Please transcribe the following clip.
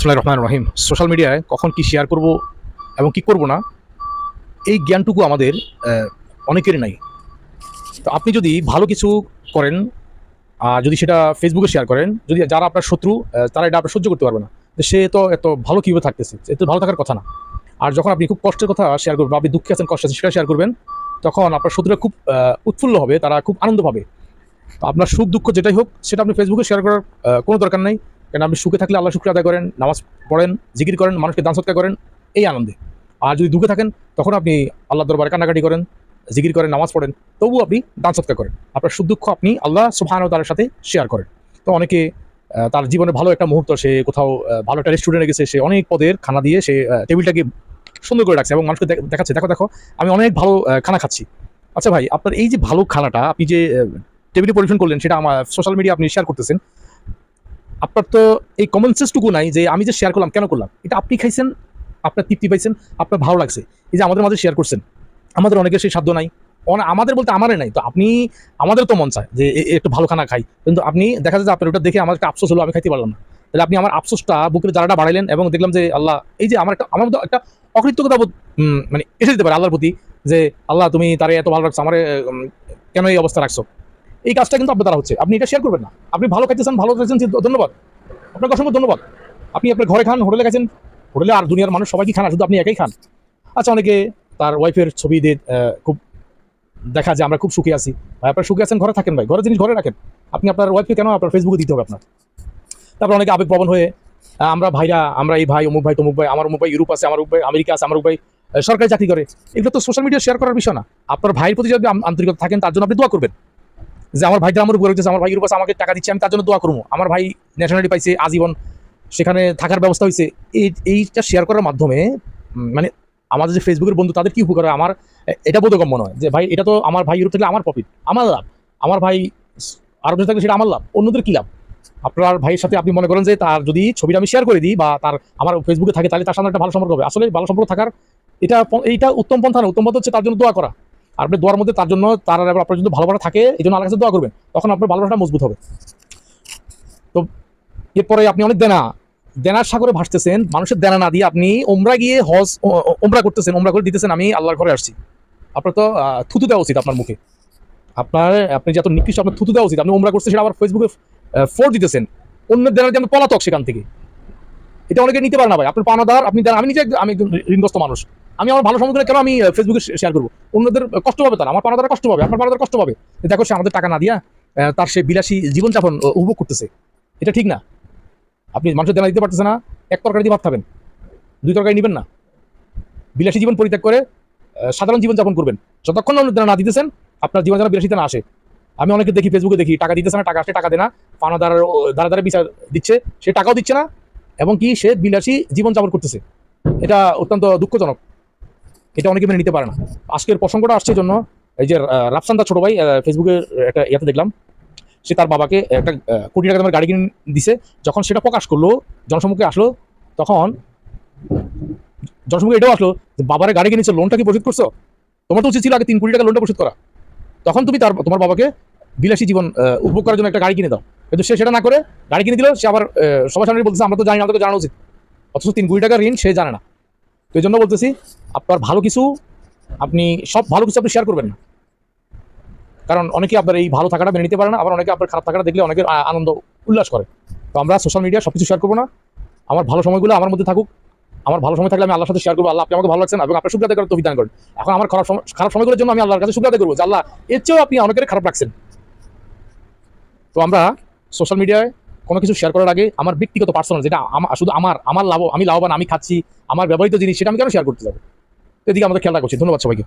ইসমাই রহমান রহিম। Social মিডিয়ায় কখন কি শেয়ার করব এবং কি করব না, এই জ্ঞানটুকু আমাদের অনেকেরই নাই। তো আপনি যদি ভালো কিছু করেন, আর যদি সেটা ফেসবুকে শেয়ার করেন, যদি যারা আপনার শত্রু তারা এটা আপনার সহ্য করতে পারবে না। সে তো এত ভালো কীভাবে থাকতেছে? এ তো ভালো থাকার কথা না। আর যখন আপনি খুব কষ্টের কথা শেয়ার করবেন আপনি দুঃখে আছেন, কষ্ট আছেন, সেটা শেয়ার করবেন, তখন আপনার শত্রুরা খুব উৎফুল্ল হবে, তারা খুব আনন্দ পাবে। আপনার সুখ দুঃখ যেটাই হোক, সেটা আপনি ফেসবুকে শেয়ার করার কোনো দরকার নেই। কেন আপনি সুখে থাকলে আল্লাহ শুক্র আদায় করেন, নামাজ পড়েন, জিকির করেন, মানুষকে দান সৎকার করেন, এই আনন্দে। আর যদি দুঃখে থাকেন, তখন আপনি আল্লাহ দরবারে কান্নাকাটি করেন, জিকির করেন, নামাজ পড়েন, তবুও আপনি দান সৎকার করেন। আপনার সুখ দুঃখ আপনি আল্লাহ ওয়া তাআলার সাথে শেয়ার করেন। তো অনেকে তার জীবনে ভালো একটা মুহূর্ত, সে কোথাও ভালো একটা রেস্টুরেন্টে গেছে, সে অনেক পদের খানা দিয়ে সে টেবিলটাকে সুন্দর করে রাখছে এবং মানুষকে দেখ- দেখাচ্ছে, দেখো দেখো, আমি অনেক ভালো খানা খাচ্ছি। আচ্ছা ভাই, আপনার এই যে ভালো খানাটা, আপনি যে টেবিলে পরিবেশন করলেন, সেটা আমার সোশ্যাল মিডিয়া আপনি শেয়ার করতেছেন আপনার তো এই কমন সেন্সটুকু নাই যে আমি যে শেয়ার করলাম, কেন করলাম? এটা আপনি খাইছেন, আপনার তৃপ্তি পাইছেন, আপনার ভালো লাগছে। এই যে আমাদের মাঝে শেয়ার করছেন, আমাদের অনেকের সেই সাধ্য নাই। আমাদের বলতে আমারই নাই। তো আপনি আমাদের তো মন চায় যে একটু ভালো খানা খাই। কিন্তু আপনি দেখা যায় যে আপনার ওটা দেখে আমার একটা আফসোস হলো, আমি খাইতে পারলাম না। তাহলে আপনি আমার আফসোসটা বুকের জ্বালাটা বাড়াইলেন এবং দেখলাম যে আল্লাহ এই যে আমার একটা আমার মধ্যে একটা অকৃতজ্ঞতা মানে এসে যেতে পারে আল্লাহর প্রতি যে, আল্লাহ তুমি তারে এত ভালো রাখছো, আমার কেন এই অবস্থা রাখছো? এই কাজটা কিন্তু আপনার হচ্ছে। আপনি এটা শেয়ার করবেন না। আপনি ভালো খাইতেছেন, ভালো খাইছেন ধন্যবাদ। আপনাকে অসংখ্য ধন্যবাদ। আপনি আপনার ঘরে খান, হোটেলে গেছেন, হোটেলে আর দুনিয়ার মানুষ সবাই কি খান শুধু আপনি একাই খান? আচ্ছা অনেকে তার ওয়াইফের ছবি দিয়ে খুব দেখা যায়, আমরা খুব সুখী আছি। ভাই, আপনার সুখী আছেন, ঘরে থাকেন ভাই। ঘরে জিনিস ঘরে রাখেন। আপনি আপনার ওয়াইফকে কেন আপনার ফেসবুকে দিতে হবে আপনার? তারপর অনেকে আবেগ আবেগপ্রবণ হয়ে আমরা ভাইরা, আমরা এই ভাই, অমুক ভাই, তমুক ভাই, আমার অমুক ভাই ইউরোপ আছে, আমার ভাই আমেরিকা আছে, আমার ভাই সরকারি চাকরি করে। এগুলো তো সোশ্যাল মিডিয়া শেয়ার করার বিষয় না। আপনার ভাইয়ের প্রতি যদি আন্তরিকতা থাকেন, তার জন্য আপনি দোয়া করবেন। যে আমার ভাইটা আমার উপরে হচ্ছে আমার ভাইয়ের উপর আমাকে টাকা দিচ্ছে, আমি তার জন্য দোয়া করব। আমার ভাই ন্যাশনালিটি পাইছে, আজীবন সেখানে থাকার ব্যবস্থা হয়েছে এই, এইটা শেয়ার করার মাধ্যমে মানে আমাদের যে ফেসবুকের বন্ধু, তাদের কি উপকার আমার, এটা বোধগম্য নয় যে ভাই, এটা তো আমার ভাই ইউরোপ থাকলে আমার প্রফিট আমার লাভ। আমার ভাই আরব দেশে থাকলে সেটা আমার লাভ, অন্যদের কী লাভ? আপনার ভাইয়ের সাথে আপনি মনে করেন যে তার যদি ছবিটা আমি শেয়ার করে দিই বা তার আমার ফেসবুকে থাকে, তাহলে তার সাথে একটা ভালো সম্পর্ক হবে। আসলে ভালো সম্পর্ক থাকার, এটা এইটা উত্তম পন্থা না উত্তম পন্থা হচ্ছে তার জন্য দোয়া করা। আর আপনি দোয়ার মধ্যে তার জন্য তার আপনার যদি ভালোবাসা থাকে, এই জন্য আল্লাহর কাছে দোয়া করবেন। তখন আপনার ভালোবাসাটা মজবুত হবে। তো এরপরে আপনি অনেক দেনা। দেনার সাগরে ভাসতেছেন, মানুষের দেনা না দিয়ে আপনি ওমরা গিয়ে হজ ওমরা করতেছেন ওমরা করে দিতেছেন, আমি আল্লাহর ঘরে আসছি। আপনার তো থুতু দেওয়া উচিত আপনার মুখে। আপনার, আপনি যত নিকৃষ্ট, আপনার থুতু দেওয়া উচিত। আপনি ওমরা করতে সেটা আবার ফেসবুকে ফোর দিতেছেন। অন্যের দেনার জন্য পলাতক সেখান থেকে। এটা অনেকে নিতে পারে না ভাই। আপনার পানাদার, আপনি আমি নিজে আমি একজন ঋণগ্রস্ত মানুষ। আমি আমার ভালো সম্পর্কে কেন আমি ফেসবুকে শেয়ার করব? অন্যদের কষ্ট পাবে তারা, আমার পানাদার কষ্ট পাবে, আপনার পানাদার কষ্ট পাবে। দেখো সে আমাদের টাকা না দিয়া তার সে বিলাসী জীবনযাপন উপভোগ করতেছে। এটা ঠিক না। আপনি মানুষের দেনা দিতে পারতেছে না, এক তরকারি দিয়ে ভাত খাবেন। দুই তরকারি নেবেন না। বিলাসী জীবন পরিত্যাগ করে সাধারণ জীবনযাপন করবেন। যতক্ষণ না দেনা না দিতেছেন, আপনার জীবন যেন বিলাসিতা না আসে। আমি অনেকে দেখি ফেসবুকে দেখি, টাকা দিতেছে না, টাকা আসে টাকা দেয় না। পানাদার দ্বারা দ্বারা বিচার দিচ্ছে, সে টাকাও দিচ্ছে না, এবং কি সে বিলাসী জীবনযাপন করতেছে। এটা অত্যন্ত দুঃখজনক। এটা অনেকে মেনে নিতে পারে না। আজকের প্রসঙ্গটা আসছে জন্য এই যে আহ, রাফসান্দা ছোট ভাই ফেসবুকে একটা ইয়াতে দেখলাম সে তার বাবাকে একটা কোটি টাকা দামের গাড়ি কিনে দিছে। যখন সেটা প্রকাশ করল জনসম্মুখে আসলো তখন জনসম্মুখে এটাও আসলো যে বাবারে গাড়ি কিনেছে লোনটা কি পরিশোধ করছ? তোমার তো উচিত ছিল আগে তিন কোটি টাকা লোনটা পরিশোধ করা। তখন তুমি তার তোমার বাবাকে বিলাসী জীবন উপভোগ করার জন্য একটা গাড়ি কিনে দাও। কিন্তু সে সেটা না করে গাড়ি কিনে দিল সে আবার সবার সামনে বলতেছে আমরা তো জানি আমাদেরকে জানা উচিত। অথচ তিন কোটি টাকা ঋণ সে জানে না। তো এই জন্য বলতেছি, আপনার ভালো কিছু আপনি, সব ভালো কিছু আপনি শেয়ার করবেন না। কারণ অনেকে আপনার এই ভালো থাকাটা মেনে নিতে পারে না, আবার অনেকে আপনার খারাপ থাকাটা দেখলে অনেকের আনন্দ, উল্লাস করে। তো আমরা সোশ্যাল মিডিয়া সব কিছু শেয়ার করব না। আমার ভালো সময়গুলো আমার মধ্যে থাকুক। আমার ভালো সময় থাকলে আমি আল্লাহর সাথে শেয়ার করব। আল্লাহ আপনি আমাকে ভালো লাগছেন এবং আপনার সুবিধা করার দান করেন। এখন আমার খারাপ সময়, খারাপ সময়গুলোর জন্য আমি আল্লাহর কাছে সুবিধা করব যে আল্লাহ এর চেয়েও আপনি অনেকের খারাপ রাখছেন। তো আমরা সোশ্যাল মিডিয়ায় কোনো কিছু শেয়ার করার আগে আমার ব্যক্তিগত পার্সোনাল যেটা শুধু আমার আমার লাভ, আমি লাভবান, আমি খাচ্ছি, আমার ব্যবহৃত জিনিস, সেটা আমি কেন শেয়ার করতে যাব? এদিকে আমাদের খেয়াল রাখছি ধন্যবাদ সবাইকে।